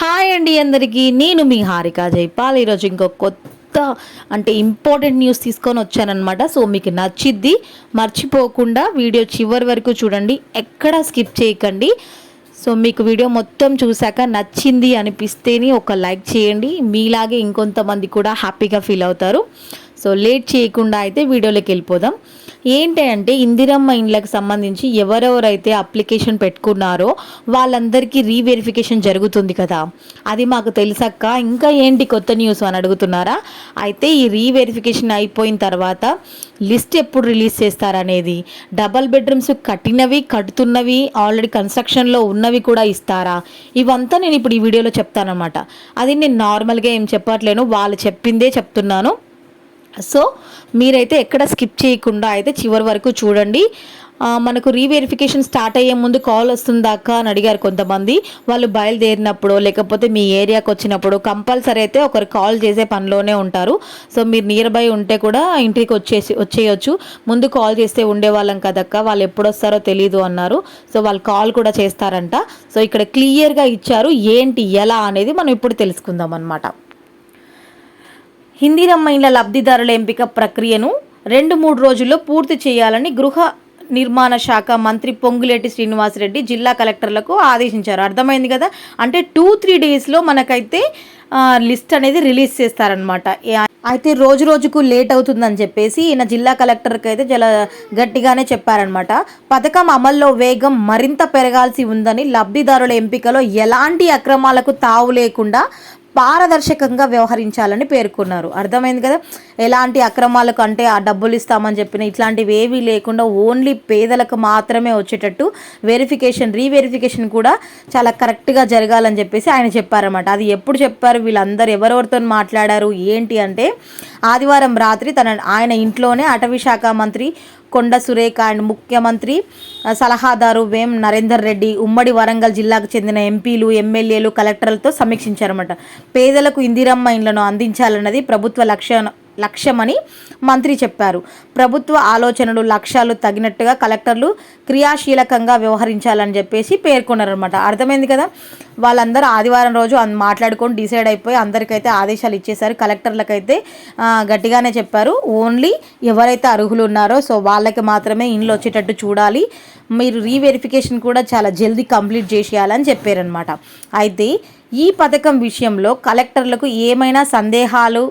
Hi అండి అందరికీ నేను మీ హారిక జైపాల్. ఈరోజు ఇంకో కొత్త అంటే ఇంపార్టెంట్ న్యూస్ తీసుకొని వచ్చానమాట సో మీకు నచ్చిద్ది మర్చిపోకుండా వీడియో చివరి వరకు చూడండి. ఎక్కడ స్కిప్ చేయకండి. సో మీకు వీడియో మొత్తం చూశాక నచ్చింది అనిపిస్తేనే ఒక లైక్ చేయండి. మీలాగే ఇంకొంతమంది కూడా హ్యాపీగా ఫీల్ అవుతారు. సో లేట్ చేయకుండా అయితే వీడియోలోకి వెళ్ళిపోదాం. ఏంటి అంటే ఇందిరమ్మ ఇండ్లకు సంబంధించి ఎవరెవరైతే అప్లికేషన్ పెట్టుకున్నారో వాళ్ళందరికీ రీవెరిఫికేషన్ జరుగుతుంది కదా. అది మాకు తెలుసక్క. ఇంకా ఏంటి కొత్త న్యూస్ అని అడుగుతున్నారా? అయితే ఈ రీవెరిఫికేషన్ అయిపోయిన తర్వాత లిస్ట్ ఎప్పుడు రిలీజ్ చేస్తారనేది? డబల్ బెడ్రూమ్స్ కట్టినవి కడుతున్నవి ఆల్రెడీ కన్స్ట్రక్షన్లో ఉన్నవి కూడా ఇస్తారా? ఇవంతా నేను ఇప్పుడు ఈ వీడియోలో చెప్తానమాట అది నేను నార్మల్గా ఏం చెప్పట్లేను. వాళ్ళు చెప్పిందే చెప్తున్నాను. సో మీరైతే ఎక్కడ స్కిప్ చేయకుండా అయితే చివరి వరకు చూడండి. మనకు రీవెరిఫికేషన్ స్టార్ట్ అయ్యే ముందు కాల్ వస్తుందాకా అని అడిగారు కొంతమంది. వాళ్ళు బయలుదేరినప్పుడు లేకపోతే మీ ఏరియాకి వచ్చినప్పుడు కంపల్సరీ అయితే ఒకరు కాల్ చేసే పనిలోనే ఉంటారు. సో మీరు నియర్ బై ఉంటే కూడా ఇంటికి వచ్చేసి వచ్చేయచ్చు. ముందు కాల్ చేస్తే ఉండేవాళ్ళం కదక్క వాళ్ళు ఎప్పుడు వస్తారో తెలీదు అన్నారు. సో వాళ్ళు కాల్ కూడా చేస్తారంట. సో ఇక్కడ క్లియర్గా ఇచ్చారు ఏంటి ఎలా అనేది మనం ఇప్పుడు తెలుసుకుందాం అనమాట హిందీరమ్మైన్ల లబ్ధిదారుల ఎంపిక ప్రక్రియను రెండు మూడు రోజుల్లో పూర్తి చేయాలని గృహ నిర్మాణ శాఖ మంత్రి పొంగులేటి శ్రీనివాసరెడ్డి జిల్లా కలెక్టర్లకు ఆదేశించారు. అర్థమైంది కదా? అంటే టూ త్రీ డేస్లో మనకైతే లిస్ట్ అనేది రిలీజ్ చేస్తారనమాట అయితే రోజు రోజుకు లేట్ అవుతుందని చెప్పేసి ఈయన జిల్లా కలెక్టర్కి అయితే జల గట్టిగానే చెప్పారనమాట పథకం అమల్లో వేగం మరింత పెరగాల్సి ఉందని లబ్ధిదారుల ఎంపికలో ఎలాంటి అక్రమాలకు తావు లేకుండా పారదర్శకంగా వ్యవహరించాలని పేర్కొన్నారు. అర్థమైంది కదా? ఎలాంటి అక్రమాలకు అంటే ఆ డబ్బులు ఇస్తామని చెప్పిన ఇట్లాంటివి ఏవీ లేకుండా ఓన్లీ పేదలకు మాత్రమే వచ్చేటట్టు వెరిఫికేషన్ రీవెరిఫికేషన్ కూడా చాలా కరెక్ట్గా జరగాలని చెప్పేసి ఆయన చెప్పారన్నమాట. అది ఎప్పుడు చెప్పారు? వీళ్ళందరూ ఎవరెవరితో మాట్లాడారు? ఏంటి అంటే ఆదివారం రాత్రి తన ఆయన ఇంట్లోనే అటవీ శాఖ మంత్రి కొండ సురేఖ అండ్ ముఖ్యమంత్రి సలహాదారు వేం నరేందర్ రెడ్డి ఉమ్మడి వరంగల్ జిల్లాకు చెందిన ఎంపీలు ఎమ్మెల్యేలు కలెక్టర్లతో సమీక్షించారన్నమాట. పేదలకు ఇందిరమ్మ ఇండ్లను అందించాలన్నది ప్రభుత్వ లక్ష్య లక్ష్యమని మంత్రి చెప్పారు. ప్రభుత్వ ఆలోచనలు లక్ష్యాలు తగినట్టుగా కలెక్టర్లు క్రియాశీలకంగా వ్యవహరించాలని చెప్పేసి పేర్కొన్నారనమాట అర్థమైంది కదా? వాళ్ళందరూ ఆదివారం రోజు మాట్లాడుకొని డిసైడ్ అయిపోయి అందరికైతే ఆదేశాలు ఇచ్చేశారు. కలెక్టర్లకైతే గట్టిగానే చెప్పారు. ఓన్లీ ఎవరైతే అర్హులు ఉన్నారో సో వాళ్ళకి మాత్రమే ఇండ్లు వచ్చేటట్టు చూడాలి. మీరు రీవెరిఫికేషన్ కూడా చాలా జల్దీ కంప్లీట్ చేసేయాలని చెప్పారనమాట అయితే ఈ పథకం విషయంలో కలెక్టర్లకు ఏమైనా సందేహాలు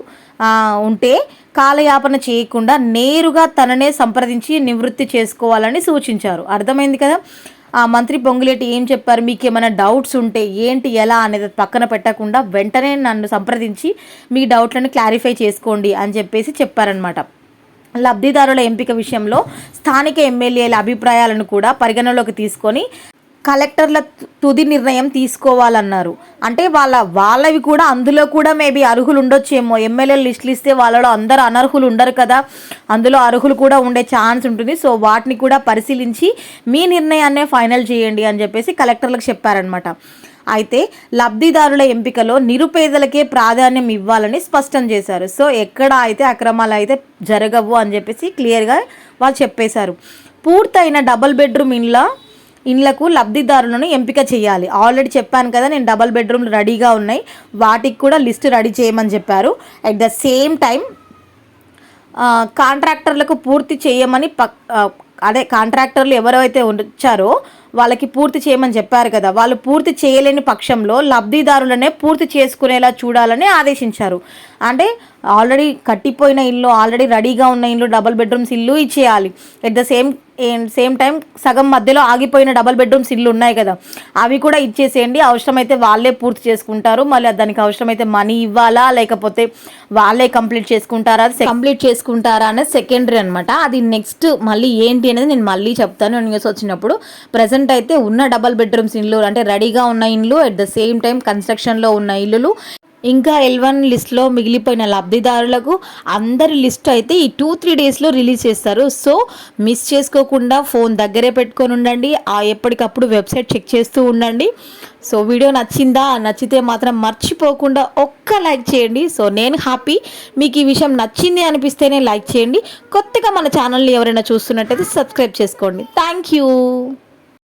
ఉంటే కాలయాపన చేయకుండా నేరుగా తననే సంప్రదించి నివృత్తి చేసుకోవాలని సూచించారు. అర్థమైంది కదా? ఆ మంత్రి పొంగులేటి ఏం చెప్పారు? మీకు ఏమైనా డౌట్స్ ఉంటే ఏంటి ఎలా అనేది పక్కన పెట్టకుండా వెంటనే నన్ను సంప్రదించి మీ డౌట్లను క్లారిఫై చేసుకోండి అని చెప్పేసి చెప్పారనమాట లబ్ధిదారుల ఎంపిక విషయంలో స్థానిక ఎమ్మెల్యేల అభిప్రాయాలను కూడా పరిగణలోకి తీసుకొని కలెక్టర్ల తుది నిర్ణయం తీసుకోవాలన్నారు. అంటే వాళ్ళ వాళ్ళవి కూడా అందులో కూడా మేబీ అర్హులు ఉండొచ్చేమో. ఎమ్మెల్యేలు లిస్టులు ఇస్తే వాళ్ళలో అందరు అనర్హులు ఉండరు కదా. అందులో అర్హులు కూడా ఉండే ఛాన్స్ ఉంటుంది. సో వాటిని కూడా పరిశీలించి మీ నిర్ణయాన్నే ఫైనల్ చేయండి అని చెప్పేసి కలెక్టర్లకు చెప్పారనమాట అయితే లబ్ధిదారుల ఎంపికలో నిరుపేదలకే ప్రాధాన్యం ఇవ్వాలని స్పష్టం చేశారు. సో ఎక్కడ అయితే అక్రమాలు అయితే జరగవు అని చెప్పేసి క్లియర్గా వాళ్ళు చెప్పేశారు. పూర్తయిన డబుల్ బెడ్రూమ్ ఇండ్ల ఇండ్లకు లబ్ధిదారులను ఎంపిక చేయాలి. ఆల్రెడీ చెప్పాను కదా నేను డబల్ బెడ్రూమ్లు రెడీగా ఉన్నాయి. వాటికి కూడా లిస్ట్ రెడీ చేయమని చెప్పారు. అట్ ద సేమ్ టైం కాంట్రాక్టర్లకు పూర్తి చేయమని పక్ అదే కాంట్రాక్టర్లు ఎవరైతే వచ్చారో వాళ్ళకి పూర్తి చేయమని చెప్పారు కదా. వాళ్ళు పూర్తి చేయలేని పక్షంలో లబ్ధిదారులనే పూర్తి చేసుకునేలా చూడాలని ఆదేశించారు. అంటే ఆల్రెడీ కట్టిపోయిన ఇల్లు ఆల్రెడీ రెడీగా ఉన్న ఇల్లు డబుల్ బెడ్రూమ్స్ ఇల్లు ఇచ్చేయాలి. At the same same time సగం మధ్యలో ఆగిపోయిన డబల్ బెడ్రూమ్స్ ఇల్లు ఉన్నాయి కదా. అవి కూడా ఇచ్చేసేయండి. అవసరమైతే వాళ్ళే పూర్తి చేసుకుంటారు. మళ్ళీ దానికి అవసరమైతే మనీ ఇవ్వాలా? లేకపోతే వాళ్ళే కంప్లీట్ చేసుకుంటారా? కంప్లీట్ చేసుకుంటారా అనేది సెకండరీ అనమాట అది నెక్స్ట్ మళ్ళీ ఏంటి అనేది నేను మళ్ళీ చెప్తాను. న్యూస్ వచ్చినప్పుడు ప్రజెంట్ అయితే ఉన్న డబల్ బెడ్రూమ్స్ ఇల్లు అంటే రెడీగా ఉన్న ఇల్లు అట్ ద సేమ్ టైం కన్స్ట్రక్షన్లో ఉన్న ఇల్లులు ఇంకా ఎల్వన్ లిస్ట్లో మిగిలిపోయిన లబ్ధిదారులకు అందరి లిస్ట్ అయితే ఈ టూ త్రీ డేస్లో రిలీజ్ చేస్తారు. సో మిస్ చేసుకోకుండా ఫోన్ దగ్గరే పెట్టుకొని ఉండండి. ఆ ఎప్పటికప్పుడు వెబ్సైట్ చెక్ చేస్తూ ఉండండి. సో వీడియో నచ్చిందా? నచ్చితే మాత్రం మర్చిపోకుండా ఒక్క లైక్ చేయండి. సో నేను హ్యాపీ. మీకు ఈ విషయం నచ్చింది అనిపిస్తేనే లైక్ చేయండి. కొత్తగా మన ఛానల్ని ఎవరైనా చూస్తున్నట్టయితే సబ్స్క్రైబ్ చేసుకోండి. Thank you.